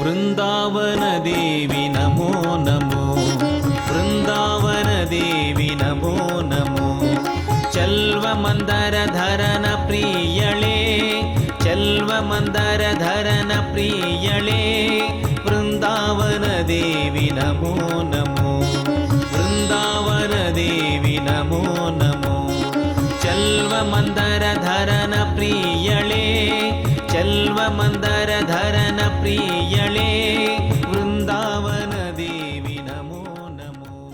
Vrindavan Devi Namo Namo Vrindavan Devi Namo Namo ಚಲ್ವ Mandara ಧರನ ಪ್ರಿಯಳೇ ಚಲ್ವ Mandara ಧರನ ಪ್ರಿಯಳೆ, ಚಲ್ವ Mandara ಧರನ ಪ್ರಿಯಳೇ, Vrindavan Devi Namo Namo.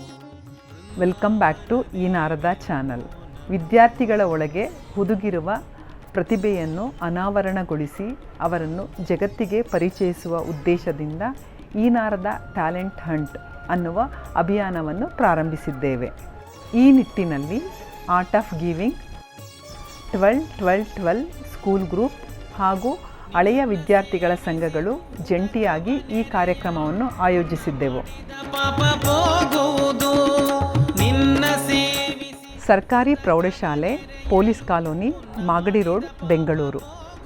Welcome back to ಈ Narada channel ವಿದ್ಯಾರ್ಥಿಗಳ ಒಳಗೆ ಹುದುಗಿರುವ ಪ್ರತಿಭೆಯನ್ನು ಅನಾವರಣಗೊಳಿಸಿ ಅವರನ್ನು ಜಗತ್ತಿಗೆ ಪರಿಚಯಿಸುವ ಉದ್ದೇಶದಿಂದ ಈ ನಾರದ ಟ್ಯಾಲೆಂಟ್ ಹಂಟ್ ಅನ್ನುವ ಅಭಿಯಾನವನ್ನು ಪ್ರಾರಂಭಿಸಿದ್ದೇವೆ. ಈ ನಿಟ್ಟಿನಲ್ಲಿ art of giving twelve twelve twelve school group ಹಾಗೂ ಹಳೆಯ ವಿದ್ಯಾರ್ಥಿಗಳ ಸಂಘಗಳು ಜಂಟಿಯಾಗಿ ಈ ಕಾರ್ಯಕ್ರಮವನ್ನು ಆಯೋಜಿಸಿದ್ದೆವು. ಸರ್ಕಾರಿ ಪ್ರೌಢಶಾಲೆ, police colony, Magadi road, Bengaluru.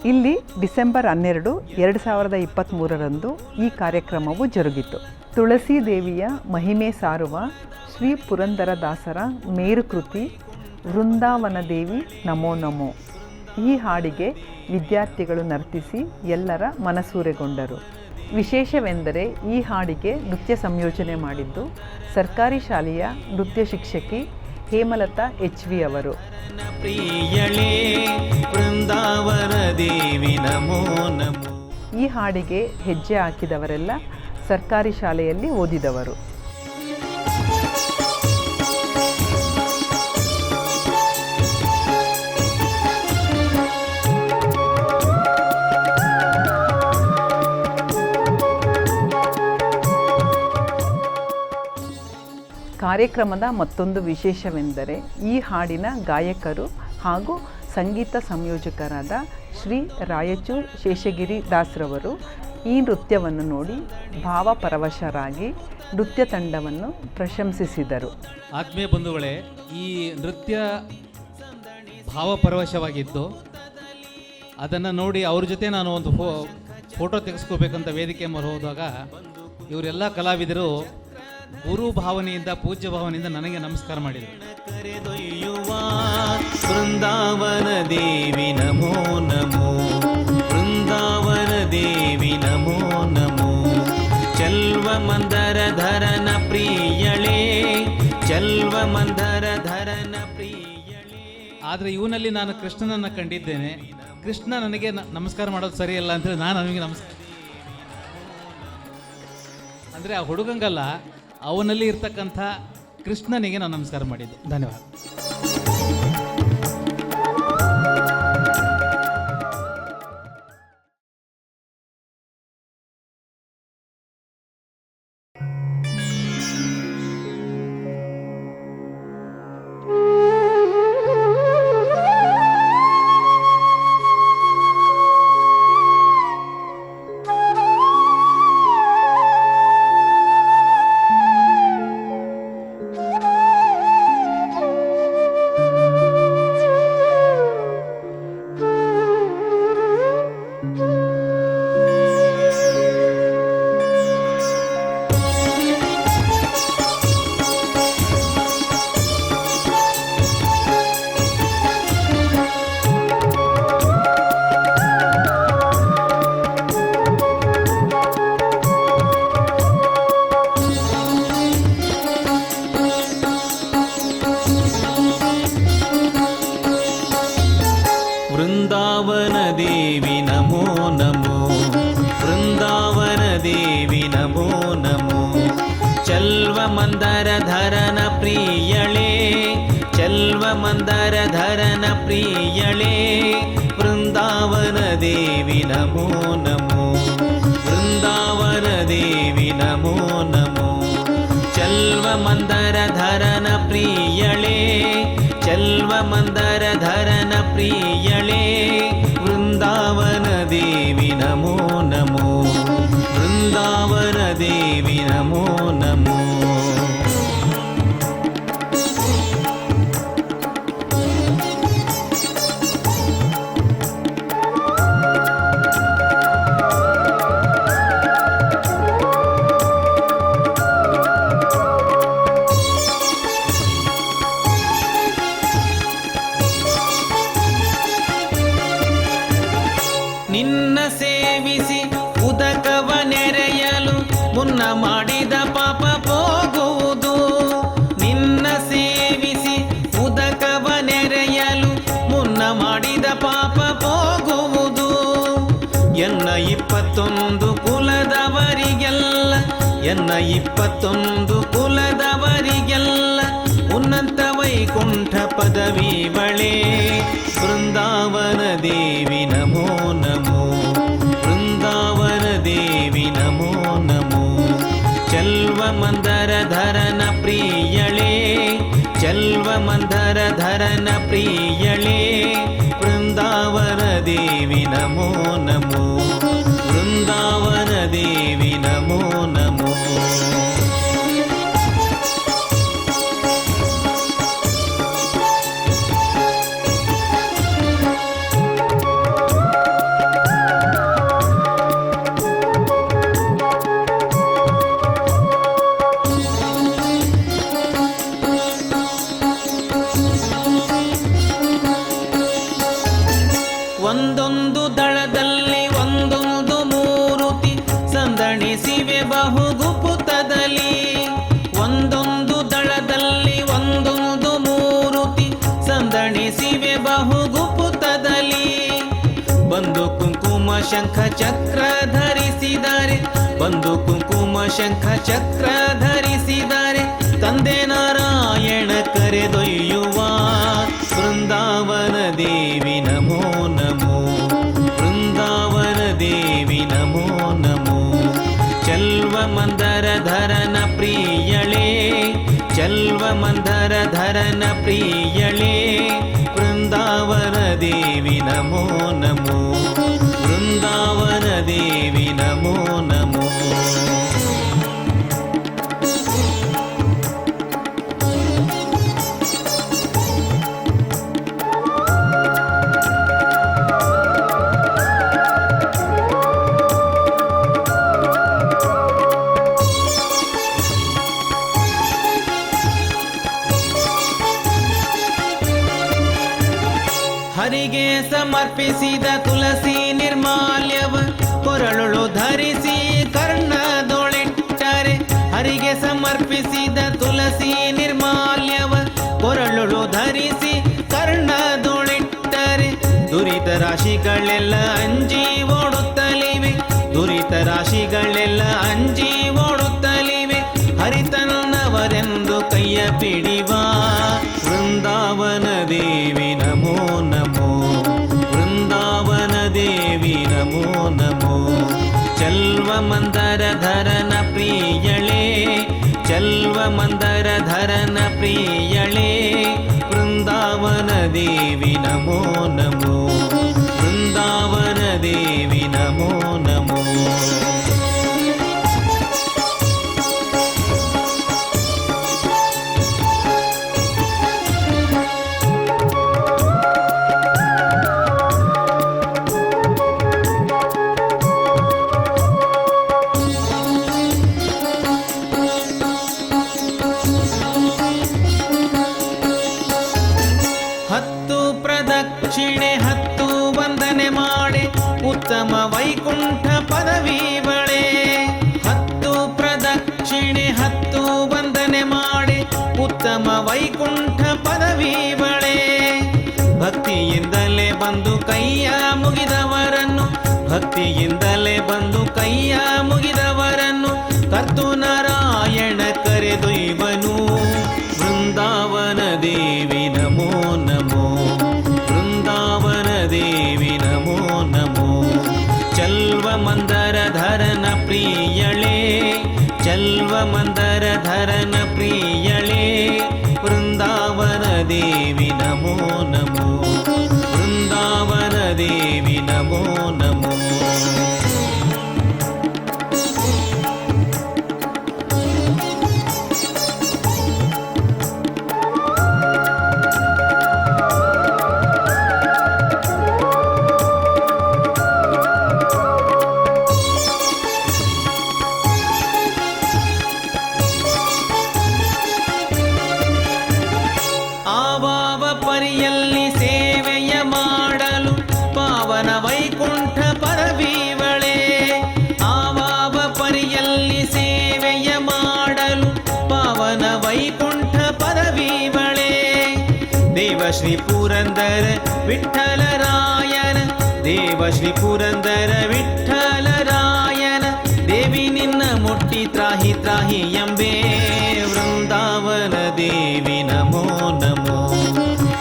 ಇಲ್ಲಿ ಡಿಸೆಂಬರ್ ಹನ್ನೆರಡು, ಎರಡು ಸಾವಿರದ ಇಪ್ಪತ್ತ್ಮೂರರಂದು ಈ ಕಾರ್ಯಕ್ರಮವು ಜರುಗಿತು. ತುಳಸಿ ದೇವಿಯ ಮಹಿಮೆ ಸಾರುವ ಶ್ರೀ ಪುರಂದರದಾಸರ ಮೇರುಕೃತಿ ವೃಂದಾವನ ದೇವಿ ನಮೋ ನಮೋ. ಈ ಹಾಡಿಗೆ ವಿದ್ಯಾರ್ಥಿಗಳು ನರ್ತಿಸಿ ಎಲ್ಲರ ಮನಸೂರೆಗೊಂಡರು. ವಿಶೇಷವೆಂದರೆ ಈ ಹಾಡಿಗೆ ನೃತ್ಯ ಸಂಯೋಜನೆ ಮಾಡಿದ್ದು ಸರ್ಕಾರಿ ಶಾಲೆಯ ನೃತ್ಯ ಶಿಕ್ಷಕಿ ಹೇಮಲತಾ ಎಚ್ ವಿ ಅವರು. ಈ ಹಾಡಿಗೆ ಹೆಜ್ಜೆ ಹಾಕಿದವರೆಲ್ಲ ಸರ್ಕಾರಿ ಶಾಲೆಯಲ್ಲಿ ಓದಿದವರು. ಕಾರ್ಯಕ್ರಮದ ಮತ್ತೊಂದು ವಿಶೇಷವೆಂದರೆ ಈ ಹಾಡಿನ ಗಾಯಕರು ಹಾಗೂ ಸಂಗೀತ ಸಂಯೋಜಕರಾದ ಶ್ರೀ ರಾಯಚೂರ್ ಶೇಷಗಿರಿ ದಾಸ್ರವರು ಈ ನೃತ್ಯವನ್ನು ನೋಡಿ ಭಾವಪರವಶರಾಗಿ ನೃತ್ಯ ತಂಡವನ್ನು ಪ್ರಶಂಸಿಸಿದರು. ಆತ್ಮೀಯ ಬಂಧುಗಳೇ, ಈ ನೃತ್ಯ ಭಾವಪರವಶವಾಗಿತ್ತು ಅದನ್ನು ನೋಡಿ ಅವ್ರ ಜೊತೆ ನಾನು ಒಂದು ಫೋ, ಫೋಟೋ ತೆಗೆಸ್ಕೋಬೇಕಂತ ವೇದಿಕೆ ಮೇಲೆ ಹೋದಾಗ, ಇವರೆಲ್ಲ ಕಲಾವಿದರು ಗುರು ಭಾವನೆಯಿಂದ ಪೂಜ್ಯ ಭಾವನೆಯಿಂದ ನನಗೆ ನಮಸ್ಕಾರ ಮಾಡಿದರು. ಕರೆದೊಯ್ಯುವ ವೃಂದಾವನ ದೇವಿ ನಮೋ ನಮೋ ವೃಂದಾವನ ದೇವಿ ನಮೋ ನಮೋ. ಚಲ್ವ ಮಂದರ ಧರನ ಪ್ರಿಯಳೇ ಚಲ್ವ ಮಂದರ ಧರನ ಪ್ರಿಯಳೇ. ಆದರೆ ಇವನಲ್ಲಿ ನಾನು ಕೃಷ್ಣನನ್ನು ಕಂಡಿದ್ದೇನೆ. ಕೃಷ್ಣ ನನಗೆ ನಮಸ್ಕಾರ ಮಾಡೋದು ಸರಿಯಲ್ಲ ಅಂತೇಳಿ ನಾನು ನಮಗೆ ನಮಸ್ಕಾರ. ಅಂದರೆ ಆ ಹುಡುಗಂಗಲ್ಲ ಅವನಲ್ಲಿ ಇರ್ತಕ್ಕಂಥ ಕೃಷ್ಣನಿಗೆ ನಾನು ನಮಸ್ಕಾರ ಮಾಡಿದ್ದು. ಧನ್ಯವಾದ. ಪ್ರಿಯಳೇ ವೃಂದಾವನ ದೇವಿ ನಮೋ ನಮೋ ವೃಂದಾವನ ದೇವಿ ನಮೋ ನಮೋ ಚಲ್ವ ಮಂದರ ಧರನ ಪ್ರಿಯಳೇ ಚಲ್ವ ಮಂದರ ಧರನ ಪ್ರಿಯಳೇ ವೃಂದಾವನ ದೇವಿ ನಮೋ ನಮೋ ವೃಂದಾವನ ದೇವಿ ನಮೋ ಇಪ್ಪತ್ತೊಂದು ಕುಲದವರಿಗೆಲ್ಲ ಉನ್ನತ ವೈಕುಂಠ ಪದವಿ ಬಳೆ. ಬೃಂದಾವನ ದೇವಿ ನಮೋ ನಮೋ. ಬೃಂದಾವನ ದೇವಿ ನಮೋ ನಮೋ. ಚಲ್ವ ಮಂದರ ಧರನ ಪ್ರಿಯಳೇ. ಚಲ್ವ ಮಂದರ ಧರನ ಪ್ರಿಯಳೇ. ಬೃಂದಾವನ ದೇವಿ ನಮೋ ನಮೋ ಶಂಖ ಚಕ್ರ ಧರಿಸಿದ್ದಾರೆ ಬಂದು ಕುಂಕುಮ ಶಂಖ ಚಕ್ರ ಧರಿಸಿದ್ದಾರೆ ತಂದೆ ನಾರಾಯಣ ಕರೆದೊಯ್ಯುವ ಬೃಂದಾವನ ದೇವಿ ನಮೋ ನಮೋ. ಬೃಂದಾವನ ದೇವಿ ನಮೋ ನಮೋ. ಚಲ್ವ ಮಂದರ ಧರನ ಪ್ರಿಯಳೇ. ಚಲ್ವ ಮಂದರ ಧರನ ಪ್ರಿಯಳೇ. ಬೃಂದಾವನ ದೇವಿ ನಮೋ ನಮೋ. ಸಮರ್ಪಿಸಿದ ತುಳಸಿ ನಿರ್ಮಾಲ್ಯವ ಕೊರಳುಳು ಧರಿಸಿ ಕರ್ಣದೊಳಿಟ್ಟರೆ. ಹರಿಗೆ ಸಮರ್ಪಿಸಿದ ತುಳಸಿ ನಿರ್ಮಾಲ್ಯವ ಕೊರಳುಳು ಧರಿಸಿ ಕರ್ಣದೊಳಿಟ್ಟರೆ. ದುರಿತ ರಾಶಿಗಳೆಲ್ಲ ಅಂಜಿ ಚಲ್ವ ಮಂದರ ಧರನ ಪ್ರಿಯಳೇ ಚಲ್ವ ಮಂದರ ಧರನ ಪ್ರಿಯಳೇ ವೃಂದಾವನ ದೇವಿ ನಮೋ ನಮೋ ವೃಂದಾವನ ದೇವಿ ಉತ್ತಮ ವೈಕುಂಠ ಪದವಿ ಬಳೆ. ಹತ್ತು ಪ್ರದಕ್ಷಿಣೆ, ಹತ್ತು ವಂದನೆ ಮಾಡಿ ಉತ್ತಮ ವೈಕುಂಠ ಪದವಿ ಬಳೆ. ಭಕ್ತಿಯಿಂದಲೇ ಬಂದು ಕೈಯ ಮುಗಿದವರನ್ನು ಭಕ್ತಿಯಿಂದಲೇ ಬಂದು ಧರನ पुरन्दर विठ्ठलरायन देव श्री पुरन्दर विठ्ठलरायन देवि निन्न मुट्टि त्राहि त्राहि अम्बे वृन्दावन देवि नमो नमो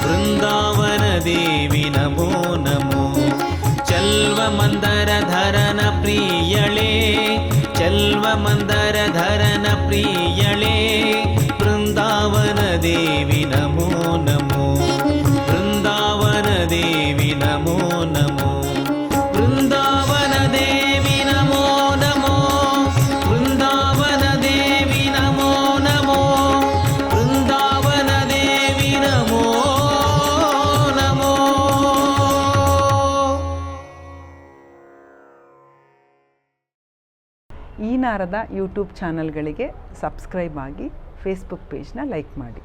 वृन्दावन देवि नमो नमो चल्व मन्दर प्रियळे चल मन्दर धरण प्रिय ಈ ನಾರದ ಯೂಟ್ಯೂಬ್ ಚಾನಲ್ಗಳಿಗೆ ಸಬ್ಸ್ಕ್ರೈಬ್ ಆಗಿ ಫೇಸ್ಬುಕ್ ಪೇಜ್ನ ಲೈಕ್ ಮಾಡಿ.